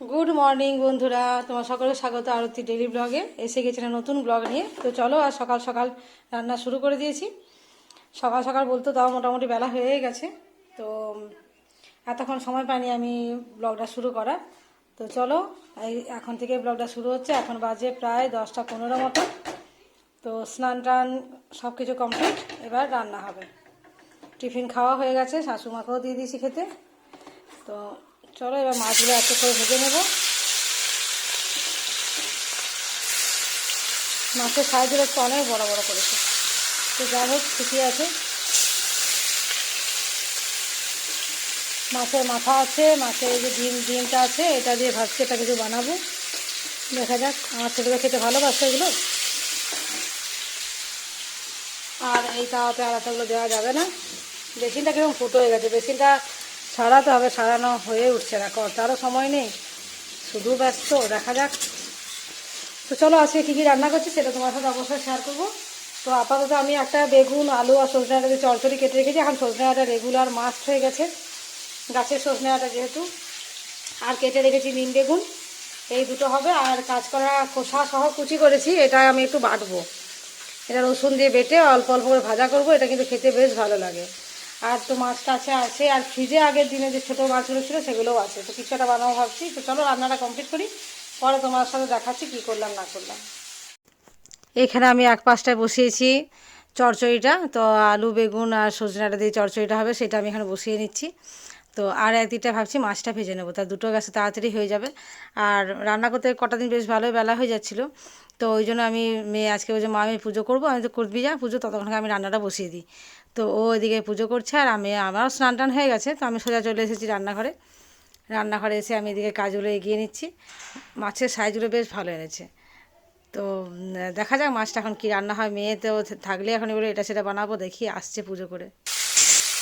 Good morning বন্ধুরা। তোমার সকলে স্বাগত আরতি ডেলি ব্লগে এসে গেছে একটা নতুন ব্লগ নিয়ে। তো চলো, আর সকাল সকাল রান্না শুরু করে দিয়েছি। সকাল সকাল বলতে তাও মোটামুটি বেলা হয়ে গেছে। তো, এতক্ষণ সময় পাইনি আমি ব্লগটা শুরু করার। তো চলো, এই এখন থেকে ব্লগটা শুরু হচ্ছে। এখন বাজে প্রায় দশটা পনেরো মতো। তো স্নান টান সব কিছু কমপ্লিট এবার রান্না হবে। টিফিন খাওয়া হয়ে গেছে। শাশুমাকেও দিয়ে দিয়েছি খেতে। তো চলো, এবার মাছগুলো এত করে ভেজে নেব। মাছের সাইজগুলো একটু অনেক বড় বড় করেছে। তো যাই হোক ঠিকই আছে। মাছের মাথা আছে, মাছের যে ডিম, ডিমটা আছে, এটা দিয়ে ভাবছি এটা কিছু বানাবো। দেখা যাক, আমার ছেলেরা খেতে ভালোবাসে এগুলো। আর এই তাওয়াতে আলাদাগুলো দেওয়া যাবে না। বেসিনটা কীরকম ফুটো হয়ে গেছে? বেসিনটা সারাতে হবে, সারানো হয়ে উঠছে না। কর তারও সময় নেই। শুধু ব্যস্ত, দেখা যাক। তো চলো, আজকে কী কী রান্না করছি সেটা তোমার সাথে অবশ্যই শেয়ার করব। তো আপাতত আমি একটা বেগুন, আলু আর সজনে আটা দিয়ে চড়চড়ি কেটে রেখেছি। এখন সজনে আটা রেগুলার মাস্ট হয়ে গেছে। গাছের সজনে আটা যেহেতু। আর কেটে রেখেছি নিম বেগুন। এই দুটো হবে। আর কাজ করা খোসা সহ কুচি করেছি। এটা আমি একটু বাটবো। এটা রসুন দিয়ে বেটে অল্প অল্প করে ভাজা করব। এটা কিন্তু খেতে বেশ ভালো লাগে। আর তো মাছ কাছে আছে, আর ফ্রিজে আগের দিনে যে ছোটো মাছগুলো ছিল সেগুলোও আছে। তো কিছু একটা বানাবো ভাবছি। তো চলো রান্নাটা কমপ্লিট করি, পরে তোমার সাথে দেখাচ্ছি কী করলাম, না করলাম। এখানে আমি এক পাশটায় বসিয়েছি চচ্চড়িটা তো আলু, বেগুন আর সজনাটা দিয়ে চচ্চড়িটা হবে, সেটা আমি এখানে বসিয়ে নিচ্ছি। তো আর একদিকটা ভাবছি মাছটা ভেজে নেব। তা দুটো গাছে তাড়াতাড়ি হয়ে যাবে। আর রান্না করতে কটা দিন বেশ ভালোই বেলা হয়ে যাচ্ছিল। তো ওই জন্য আমি মেয়ে আজকে যে মা, আমি পুজো করব, আমি তো করবি যা পুজো, ততক্ষণ আমি রান্নাটা বসিয়ে দিই। তো ও ওইদিকে পুজো করছে আর আমি, আমারও স্নান টান হয়ে গেছে, তো আমি সোজা চলে এসেছি রান্নাঘরে। রান্নাঘরে এসে আমি এদিকে কাজগুলো এগিয়ে নিচ্ছি। মাছের সাইজগুলো বেশ ভালো এনেছে। তো দেখা যাক মাছটা এখন কী রান্না হয়। মেয়ে তো থাকলে এখন এগুলো এটা সেটা বানাবো, দেখি আসছে পুজো করে।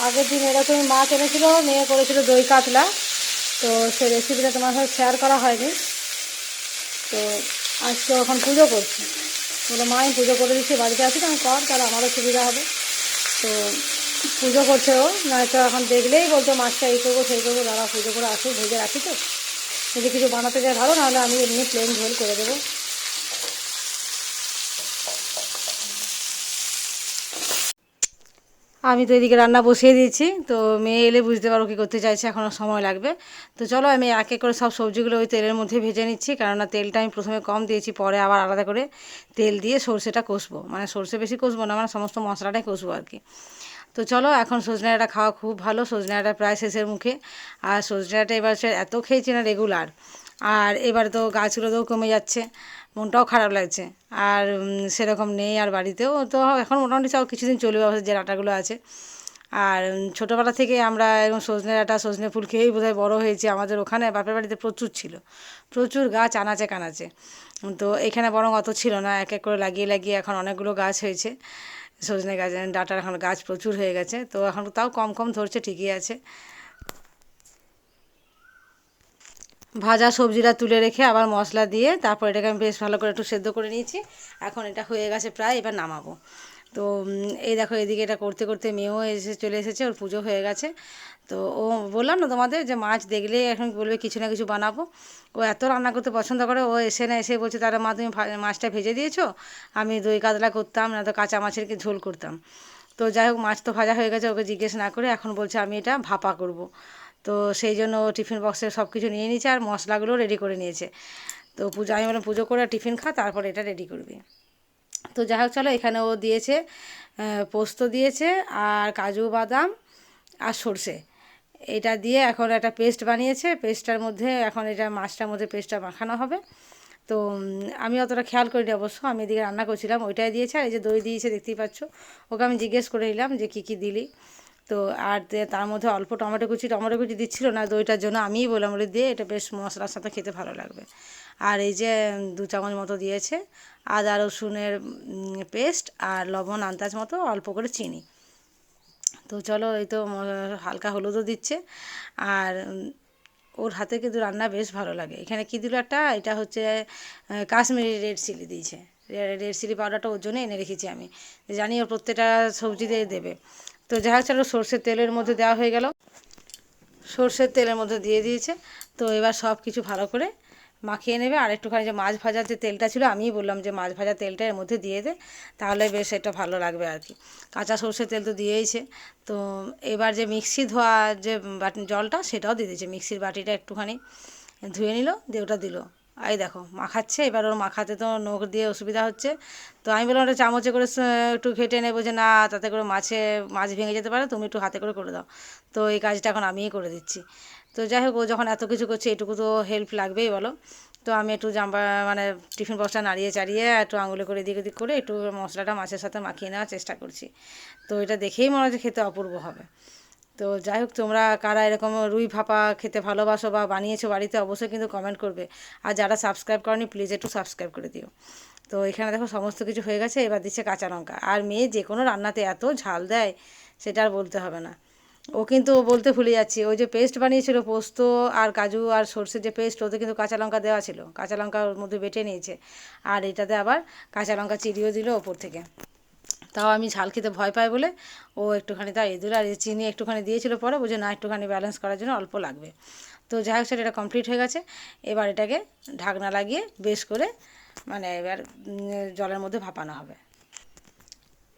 আগের দিন এরকমই মাছ এনেছিল, মেয়ে করেছিল দই কাতলা। তো সেই রেসিপিটা তোমার সাথে শেয়ার করা হয়নি। তো আজকে এখন পুজো করছি। বলে, মা, আমি পুজো করে দিচ্ছি, বাড়িতে আছি তো, আমি কর, তাহলে আমারও সুবিধা হবে। তো পুজো করছে ও। নয়তো এখন দেখলেই বলতো মাছটা এই করব, সেই করব দাঁড়া পুজো করে আসুক, ভেজে রাখি তো। যদি কিছু বানাতে যায় ভালো, নাহলে আমি এমনি প্লেন ঝোল করে দেবো। আমি তো এদিকে রান্না বসিয়ে দিয়েছি, তো মেয়ে এলে বুঝতে পারো কী করতে চাইছে এখনও সময় লাগবে। তো চলো আমি এক এক করে সব সবজিগুলো ওই তেলের মধ্যে ভেজে নিচ্ছি, কেননা তেলটা আমি প্রথমে কম দিয়েছি, পরে আবার আলাদা করে তেল দিয়ে সর্ষেটা কষবো। মানে সর্ষে বেশি কষবো না মানে সমস্ত মশলাটাই কষবো আর কি। তো চলো, এখন সজনে ডাঁটা খাওয়া খুব ভালো। সজনে ডাঁটা প্রায় শেষের মুখে। আর সজনে ডাঁটা এবার এত খেয়েছি না রেগুলার আর এবার তো গাছগুলোতেও কমে যাচ্ছে। মনটাও খারাপ লাগছে। আর সেরকম নেই আর বাড়িতেও। তো এখন মোটামুটি সব কিছুদিন চলবে যে ডাঁটাগুলো আছে। আর ছোটোবেলা থেকে আমরা এরকম সজনে ডাঁটা, সজনে ফুল খেয়েই বোধহয় বড়ো হয়েছি। আমাদের ওখানে বাপের বাড়িতে প্রচুর ছিল। প্রচুর গাছ আনাচে কানাচে। তো এখানে বরং অত ছিল না। এক এক করে লাগিয়ে লাগিয়ে এখন অনেকগুলো গাছ হয়েছে। সজনে গাছ, ডাটার এখন গাছ প্রচুর হয়ে গেছে, তো এখন তাও কম কম ধরছে, ঠিকই আছে। ভাজা সবজিটা তুলে রেখে আবার মশলা দিয়ে তারপর এটাকে আমি বেশ ভালো করে একটু সেদ্ধ করে নিয়েছি, এখন এটা হয়ে গেছে প্রায়, এবার নামাবো। তো এই দেখো এদিকে এটা করতে করতে মেয়েও এসে চলে এসেছে, ওর পুজো হয়ে গেছে। তো ও বললাম না তোমাদের যে মাছ দেখলে এখন বলবে কিছু না কিছু বানাবো। ও এত রান্না করতে পছন্দ করে, ও এসে না এসে বলছে, তারা মা, তুমি মাছটা ভেজে দিয়েছ? আমি দই কাতলা করতাম, না তো কাঁচা মাছের কি ঝোল করতাম। তো যাই হোক, মাছ তো ভাজা হয়ে গেছে, ওকে জিজ্ঞেস না করে এখন বলছে, আমি এটা ভাপা করব। তো সেই জন্য টিফিন বক্সে সব কিছু নিয়ে নিয়েছে, আর মশলাগুলো রেডি করে নিয়েছে। তো পুজো, আমি বললাম, পুজো করে টিফিন খা, তারপর এটা রেডি করবি। তো যাই হোক চলো এখানে ও দিয়েছে পোস্ত দিয়েছে আর কাজু বাদাম আর সর্ষে। এটা দিয়ে এখন একটা পেস্ট বানিয়েছে। পেস্টটার মধ্যে এখন এটা মাছটার মধ্যে পেস্টটা মাখানো হবে। তো আমি অতটা খেয়াল করিনি অবশ্য, আমি এদিকে রান্না করছিলাম, ওইটাই দিয়েছে। আর এই যে দই দিয়েছে, দেখতেই পাচ্ছ, ওকে আমি জিজ্ঞেস করে নিলাম যে কী কী দিলি। তো আর তার মধ্যে অল্প টমেটো কুচি টমেটো কুচি দিচ্ছিল না দইটার জন্য আমিই বললাম, বলে দিয়ে এটা বেশ মশলার সাথে খেতে ভালো লাগবে। আর এই যে দু চামচ মতো দিয়েছে, আদা, রসুনের পেস্ট আর লবণ আন্দাজ মতো অল্প করে চিনি। তো চলো, এই তো হালকা হলুদও দিচ্ছে। আর ওর হাতে কিন্তু রান্না বেশ ভালো লাগে। এখানে কী দিল একটা, এটা হচ্ছে কাশ্মীরি রেড চিলি দিয়েছে। রেড চিলি পাউডারটা ওর জন্য এনে রেখেছি আমি। জানি ওর প্রত্যেকটা সবজি দিয়ে দেবে। তো যাই হোক, চলো সর্ষের তেলের মধ্যে দেওয়া হয়ে গেল। সর্ষের তেলের মধ্যে দিয়ে দিয়েছে। তো এবার সব কিছু ভালো করে মাখিয়ে নেবে। আর একটুখানি যে মাছ ভাজার যে তেলটা ছিল, আমিই বললাম যে মাছ ভাজার তেলটা এর মধ্যে দিয়ে দে, তাহলে বেশ এটা ভালো লাগবে আর কি। কাঁচা সর্ষের তেল তো দিয়েইছে। তো এবার যে মিক্সি ধোয়া যে বাটি জলটা, সেটাও দিয়ে দিয়েছে। মিক্সির বাটিটা একটুখানি ধুয়ে নিল, দিয়ে ওটা দিল। এই দেখো, মাখাচ্ছে। এবার ওর মাখাতে তো নখ দিয়ে অসুবিধা হচ্ছে। তো আমি বললাম, ওটা চামচে করে একটু ঘেটে নেব যে না, তাতে করে মাছে, মাছ ভেঙে যেতে পারে, তুমি একটু হাতে করে করে দাও। তো এই কাজটা এখন আমিই করে দিচ্ছি। তো যাই হোক, ও যখন এত কিছু করছে, এটুকু তো হেল্প লাগবেই, বলো। তো আমি একটু জাম্পা মানে টিফিন বক্সটা নাড়িয়ে চাড়িয়ে একটু আঙুলে করে এদিক ওদিক করে একটু মশলাটা মাছের সাথে মাখিয়ে নেওয়ার চেষ্টা করছি। তো এটা দেখেই মনে হচ্ছে খেতে অপূর্ব হবে। তো যাই হোক, তোমরা কারা এরকম রুই ভাপা খেতে ভালোবাসো বা বানিয়েছো বাড়িতে, অবশ্যই কিন্তু কমেন্ট করবে। আর যারা সাবস্ক্রাইব করনি প্লিজ একটু সাবস্ক্রাইব করে দিও। তো এখানে দেখো সমস্ত কিছু হয়ে গেছে, এবার দিচ্ছে কাঁচা লঙ্কা। আর মেয়ে যে কোনো রান্নাতে এত ঝাল দেয়, সেটা আর বলতে হবে না। ও কিন্তু বলতে ভুলে যাচ্ছি, ওই যে পেস্ট বানিয়েছিল, পোস্ত আর কাজু আর সর্ষের যে পেস্ট ওতে কিন্তু কাঁচা লঙ্কা দেওয়া ছিল। কাঁচা লঙ্কা ওর মধ্যে বেটে নিয়েছে। আর এটাতে আবার কাঁচা লঙ্কা চিরিয়েও দিল ওপর থেকে। তাও আমি ঝাল খেতে ভয় পাই বলে ও একটুখানি তাই এদুল আর চিনি একটুখানি দিয়েছিল পরে, বুঝে না একটুখানি ব্যালেন্স করার জন্য অল্প লাগবে। তো যাই হোক এটা কমপ্লিট হয়ে গেছে। এবার এটাকে ঢাকনা লাগিয়ে বেশ করে মানে এবার জলের মধ্যে ভাপানো হবে।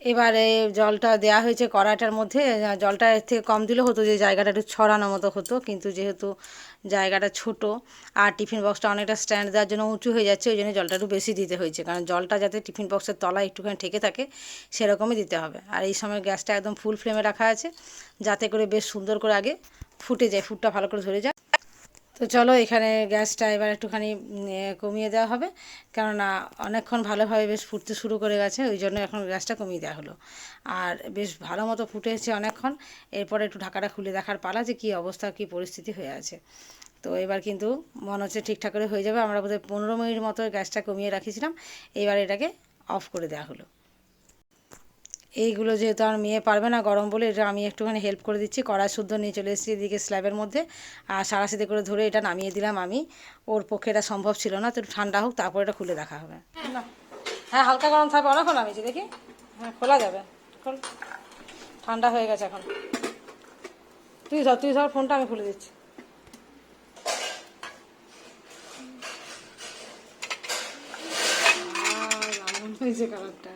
এবারে জলটা দেয়া হয়েছে কড়াইটার মধ্যে। জলটা এর থেকে কম দিলে হতো যে জায়গাটা একটু ছড়ানো মতো হতো, কিন্তু যেহেতু জায়গাটা ছোট আর টিফিন বক্সটা অনেকটা স্ট্যান্ড দেওয়ার জন্য উঁচু হয়ে যাচ্ছে, ওই জন্য জলটা একটু বেশি দিতে হয়েছে। কারণ জলটা যাতে টিফিন বক্সের তলায় একটুখানি ঠেকে থাকে, সেরকমই দিতে হবে। আর এই সময় গ্যাসটা একদম ফুল ফ্লেমে রাখা আছে, যাতে করে বেশ সুন্দর করে আগে ফুটে যায়, ফুটটা ভালো করে ধরে যায়। তো চলো এখানে গ্যাসটা এবার একটুখানি কমিয়ে দেওয়া হবে। কেননা অনেকক্ষণ ভালোভাবে বেশ ফুটতে শুরু করে গেছে, ওই জন্য এখন গ্যাসটা কমিয়ে দেওয়া হলো। আর বেশ ভালো মতো ফুটেছে অনেকক্ষণ, এরপরে একটু ঢাকাটা খুলে দেখার পালা যে কী অবস্থা, কী পরিস্থিতি হয়ে আছে। তো এবার কিন্তু মনে হচ্ছে ঠিকঠাক করে হয়ে যাবে। আমরা বোধহয় পনেরো মিনিট মতো গ্যাসটা কমিয়ে রাখিছিলাম, এবার এটাকে অফ করে দেওয়া হলো। এইগুলো যেহেতু আর মেয়ে পারবে না গরম বলে, এটা আমি একটুখানি হেল্প করে দিচ্ছি। কড়াই শুদ্ধ নিয়ে চলে এসেছি এদিকে স্ল্যাবের মধ্যে। আর সারাশিতে করে ধরে এটা নামিয়ে দিলাম আমি। ওর পক্ষে এটা সম্ভব ছিল না, তো ঠান্ডা হোক, তারপর এটা খুলে দেখা হবে। হ্যাঁ হালকা গরম থাকবে, অনেকক্ষণ নামিয়েছি, দেখি? হ্যাঁ খোলা যাবে। ঠান্ডা হয়ে গেছে এখন। তুই ধর তুই ধর, ফোনটা আমি খুলে দিচ্ছি। কালারটা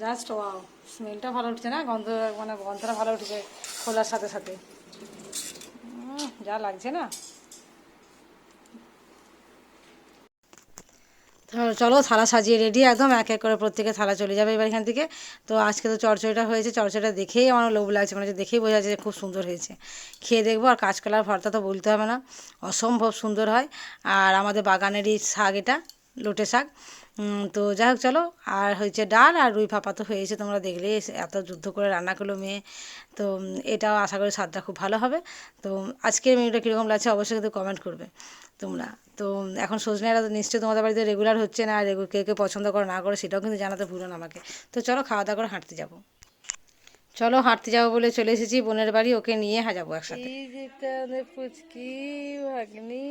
জাস্ট ওয়াও স্মেলটা ভালো উঠছে না? গন্ধ মানে গন্ধটা ভালো উঠেছে খোলার সাথে সাথে। যা লাগছে না। চলো, থালা সাজিয়ে রেডি একদম এক এক করে প্রত্যেকে থালা চলে যাবে এবার এখান থেকে। তো আজকে তো চড়চড়িটা হয়েছে, চড়চড়িটা দেখেই আমার লোভ লাগছে মানে দেখেই বোঝা যাচ্ছে যে খুব সুন্দর হয়েছে। খেয়ে দেখব, আর কাঁচকলার ভর্তা তো বলতে হবে না। অসম্ভব সুন্দর হয়। আর আমাদের বাগানেরই শাক এটা, লোটে শাক। তো যাই হোক চলো। আর হয়েছে ডাল আর রুই ভাপা তো হয়েছে তোমরা দেখলে এত যুদ্ধ করে রান্না করল মেয়ে। তো এটাও আশা করি স্বাদটা খুব ভালো হবে। তো আজকের মেনুটা কীরকম লাগছে অবশ্যই কিন্তু কমেন্ট করবে তোমরা। তো এখন সজনেরা তো নিশ্চয়ই তোমাদের বাড়িতে রেগুলার হচ্ছে না আর রেগু- কে কে পছন্দ করে না করে সেটাও কিন্তু জানাতে ভুলো না আমাকে। তো চলো খাওয়া দাওয়া করে হাঁটতে যাব। চলো হাঁটতে যাব বলে চলে এসেছি বোনের বাড়ি ওকে নিয়ে যাব একসাথে। পুচকি ভাগ্নি।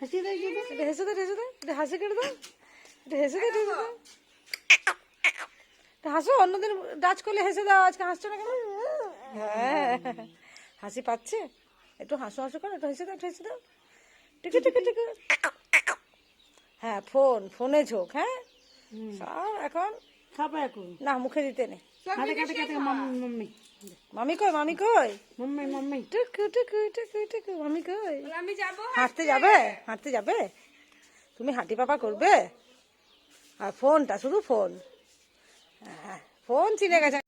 হাসি দে এটা হেসে দে হেসে দে হাসি কেটে দাও এটা হেসে দে হেসে দাও এটা হাসো অন্যদিন ডাচ করলে হেসে দাও আজকে হাসছো না কেন? হ্যাঁ হাসি পাচ্ছে। একটু হাসো হাসো করো একটু হেসে দাও একটু হেসে দাও। টিকে টিকে টিকে। হ্যাঁ ফোন ফোনে ঝোঁক হ্যাঁ? সব এখন খাবে এখন। না মুখে দিতে নেই। কাটে কাটে কাটে মাম্মি মাম্মি। মামি কই মামি কই? Mummy mummy. টুকু টুকু টুকু টুকু মামি কই? আমি যাব হাঁটতে যাবে। হাঁটতে যাবে? তুমি হাঁটি পাপা করবে? আর ফোনটা, শুধু ফোন। হ্যাঁ ফোন চিনে গেছে।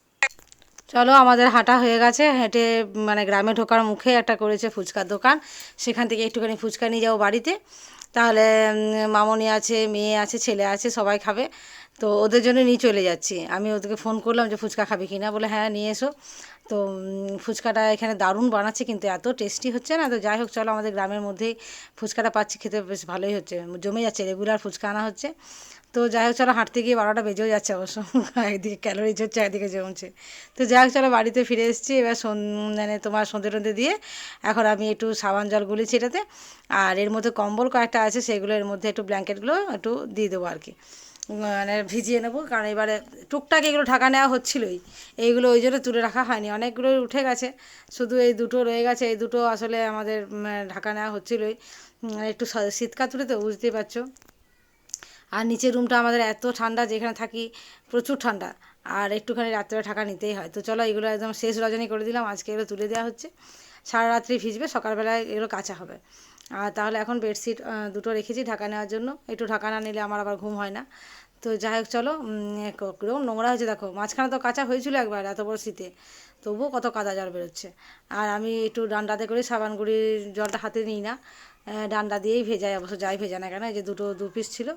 চলো, আমাদের হাঁটা হয়ে গেছে। হেঁটে মানে গ্রামে ঢোকার মুখে একটা করেছে ফুচকার দোকান। সেখান থেকে একটুখানি ফুচকা নিয়ে যাব বাড়িতে। তাহলে মামনি আছে, মেয়ে আছে, ছেলে আছে, সবাই খাবে। তো ওদের জন্য নিয়ে চলে যাচ্ছি। আমি ওদেরকে ফোন করলাম যে, ফুচকা খাবে কি না? বলে হ্যাঁ নিয়ে এসো। তো ফুচকাটা এখানে দারুণ বানাচ্ছে, কিন্তু এত টেস্টি হচ্ছে না? তো যাই হোক, চলো, আমাদের গ্রামের মধ্যেই ফুচকাটা পাচ্ছি, খেতে বেশ ভালোই হচ্ছে। জমে যাচ্ছে, রেগুলার ফুচকা আনা হচ্ছে। তো যাই হোক, চলো হাঁটতে গিয়ে বারোটা বেজেও যাচ্ছে অবশ্য। একদিকে ক্যালোরিজ হচ্ছে, একদিকে জমছে। তো যাই হোক, চলো বাড়িতে ফিরে এসেছি। এবার মানে তোমার সন্ধে টন্ধে দিয়ে এখন আমি একটু সাবান জল গুলিছি এটাতে আর এর মধ্যে কম্বল কয়েকটা আছে, সেগুলো এর মধ্যে একটু ব্ল্যাঙ্কেটগুলো একটু দিয়ে দেবো আর কি। মানে ভিজিয়ে নেব, কারণ এবারে টুকটাক এগুলো ঢাকা নেওয়া হচ্ছিলোই। এইগুলো ওই জন্য তুলে রাখা হয়নি। অনেকগুলো উঠে গেছে। শুধু এই দুটো রয়ে গেছে। এই দুটো আসলে আমাদের ঢাকা নেওয়া হচ্ছিলোই। একটু শীতকাল তুলে তো বুঝতেই পারছ। আর নিচের রুমটা আমাদের এত ঠান্ডা যেখানে থাকি প্রচুর ঠান্ডা। আর একটুখানি রাত্রে ঠাকা নিতেই হয়। তো চলো এগুলো একদম শেষ রজনী করে দিলাম। আজকে এগুলো তুলে দেওয়া হচ্ছে। সারা রাত্রি ভিজবে, সকালবেলায় এগুলো কাঁচা হবে। আর তাহলে এখন বেডশিট দুটো রেখেছি ঢাকা নেওয়ার জন্য। একটু ঢাকা না নিলে আমার আবার ঘুম হয় না। তো যাই হোক, চলো কীরকম নোংরা হয়েছে দেখো। মাঝখানে তো কাঁচা হয়েছিল একবার এত বড় শীতে। তবুও কত কাদা জল বেরোচ্ছে। আর আমি একটু ডান্ডাতে করে সাবান গুঁড়ির জলটা হাতে নিই না। ডান্ডা দিয়েই ভেজাই, অবশ্য যাই ভেজা না কেন, এই যে দুটো দু পিস ছিল।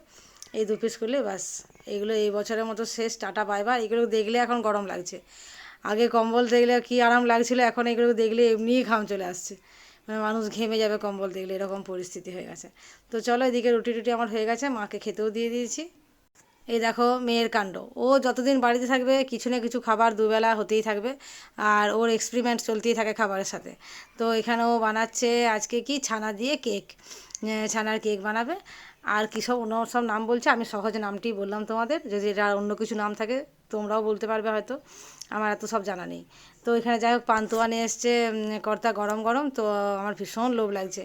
এই দু পিস করলে ব্যাস। এগুলো এই বছরের মতো শেষ, টাটা বাইবা এগুলো দেখলে এখন গরম লাগছে। আগে কম্বল দেখলে কি আরাম লাগছিল, এখন এগুলো দেখলে এমনিই ঘাম চলে আসছে। মানে মানুষ ঘেমে যাবে কম্বল দেখলে, এরকম পরিস্থিতি হয়ে গেছে। তো চলো এদিকে রুটি টুটি আমার হয়ে গেছে, মাকে খেতেও দিয়ে দিয়েছি। এই দেখো মেয়ের কাণ্ড। ও যতদিন বাড়িতে থাকবে, কিছু না কিছু খাবার দুবেলা হতেই থাকবে, আর ওর এক্সপেরিমেন্ট চলতেই থাকে খাবারের সাথে। তো এখানে ও বানাচ্ছে আজকে কি? ছানা দিয়ে কেক ছানার কেক বানাবে। আর কী সব অন্য সব নাম বলছে, আমি সহজ নামটি বললাম তোমাদের। যদি এটা অন্য কিছু নাম থাকে, তোমরাও বলতে পারবে হয়তো। আমার এত সব জানা নেই। তো এখানে যাই হোক, পান্তুয়া নিয়ে এসছে কর্তা গরম গরম, তো আমার ভীষণ লোভ লাগছে।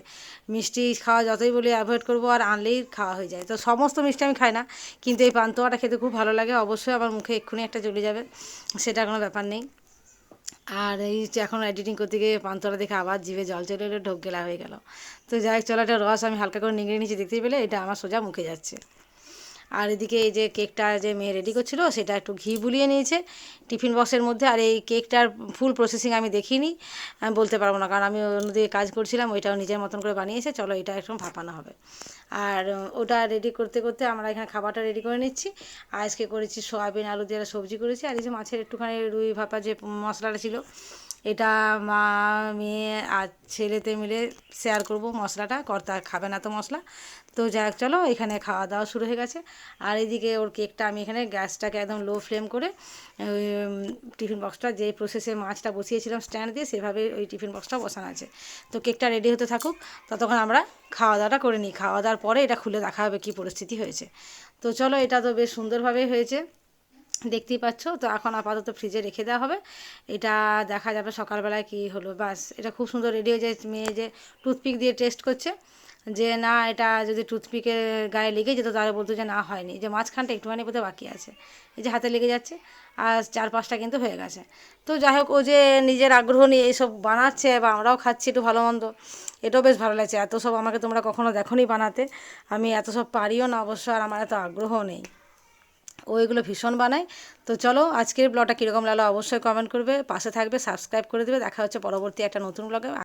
মিষ্টি খাওয়া যতই বলি অ্যাভয়েড করব, আর আনলেই খাওয়া হয়ে যায়। তো সমস্ত মিষ্টি আমি খাই না, কিন্তু এই পান্তুয়াটা খেতে খুব ভালো লাগে। অবশ্যই আমার মুখে এক্ষুনি একটা চলে যাবে, সেটা কোনো ব্যাপার নেই। আর এই এখন এডিটিং করতে গিয়ে পান্তরা দেখে আবার জিভে জল চলে এলো, ঢোক গেলা হয়ে গেল। তো যাই হোক চলো একটা রস আমি হালকা করে নিংড়ে নিচে দেখতেই পেলে? এটা আমার সোজা মুখে যাচ্ছে। আর এদিকে এই যে কেকটা যে মেয়ে রেডি করছিল, সেটা একটু ঘি বুলিয়ে নিয়েছে। টিফিন বক্সের মধ্যে আর এই কেকটার ফুল প্রসেসিং আমি দেখিনি। আমি বলতে পারব না, কারণ আমি অন্যদিকে কাজ করছিলাম, ওইটাও নিজের মতন করে বানিয়েছে, চলো এটা একদম ভাপানো হবে। আর ওটা রেডি করতে করতে আমরা এখানে খাবারটা রেডি করে নিচ্ছি। আজকে করেছি সয়াবিন আলু দিয়ে সবজি করেছি, আর এই যে মাছের একটুখানি রুই ভাপা যে মশলাটা ছিল এটা মা, মেয়ে আর ছেলেতে মিলে শেয়ার করব মশলাটা। কর্তা খাবে না তো মশলা। তো যাই হোক, চলো এখানে খাওয়া দাওয়া শুরু হয়ে গেছে। আর এইদিকে ওর কেকটা আমি এখানে গ্যাসটাকে একদম লো ফ্লেম করে টিফিন বক্সটা যে প্রসেসে মাছটা বসিয়েছিলাম স্ট্যান্ড দিয়ে, সেভাবে ওই টিফিন বক্সটা বসানো আছে। তো কেকটা রেডি হতে থাকুক, ততক্ষণ আমরা খাওয়া দাওয়াটা করে নিই। খাওয়া দাওয়ার পরে এটা খুলে দেখা হবে কী পরিস্থিতি হয়েছে। তো চলো, এটা তো বেশ সুন্দরভাবেই হয়েছে। দেখতেই পাচ্ছ। তো এখন আপাতত ফ্রিজে রেখে দেওয়া হবে। এটা দেখা যাবে সকালবেলায় কি হলো। বাস, এটা খুব সুন্দর রেডি হয়ে যায়। মেয়ে যে টুথপিক দিয়ে টেস্ট করছে, যে না, এটা যদি টুথপিকের গায়ে লেগে যেত তাহলে বলতো যে না, হয়নি। যে মাঝখানটা একটুখানি বোধহয় বাকি আছে। এই যে হাতে লেগে যাচ্ছে। আর চার পাঁচটা কিন্তু হয়ে গেছে। তো যাই হোক, ও যে নিজের আগ্রহ নিয়ে এইসব বানাচ্ছে বা আমরাও খাচ্ছি একটু ভালো মন্দ, এটাও বেশ ভালো লাগছে। এত সব আমাকে তোমরা কখনো দেখোনি বানাতে। আমি এত সব পারিও না অবশ্য, আর আমার এত আগ্রহও নেই। ও এগুলো ভীষণ বানায়। তো চলো, আজকের ব্লগটা কীরকম লাগল অবশ্যই কমেন্ট করবে, পাশে থাকবে সাবস্ক্রাইব করে দেবে। দেখা হচ্ছে পরবর্তী একটা নতুন ব্লগে